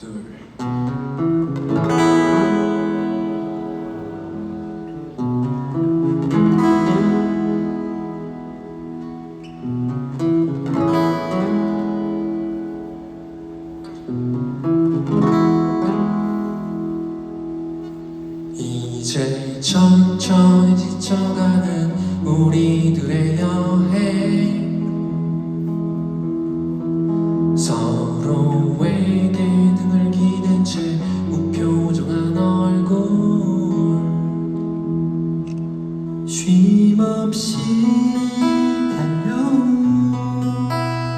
Yeah. 쉼없이 달려온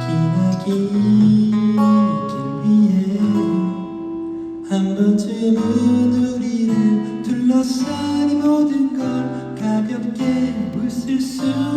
기나긴 길 위에 한 번쯤은 우리를 둘러싸니 모든 걸 가볍게 웃을 수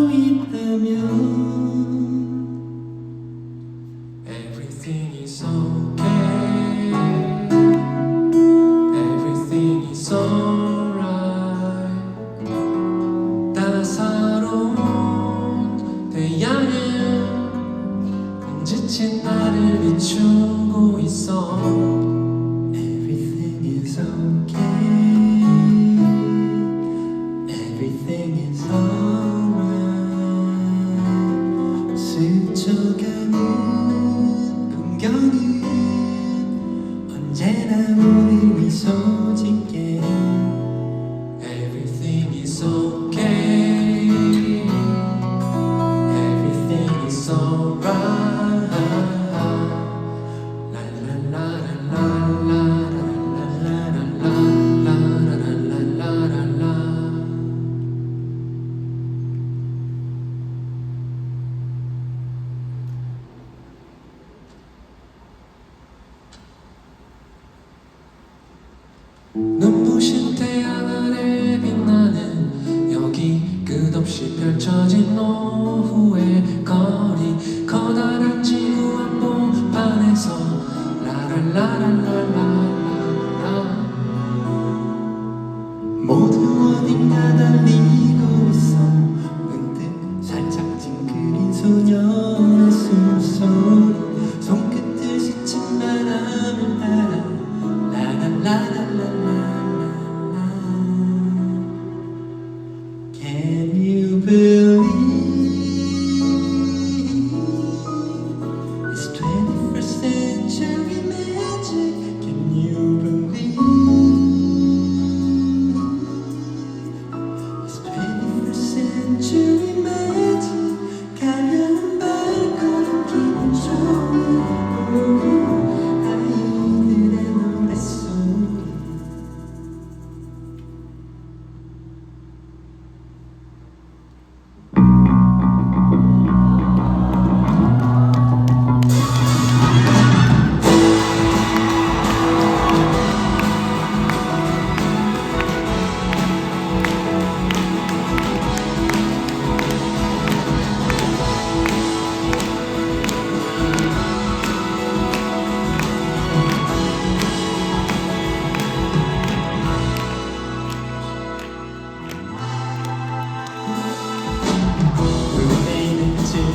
눈부신 태양 아래 빛나는 여기 끝없이 펼쳐진 너.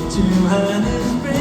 집중하는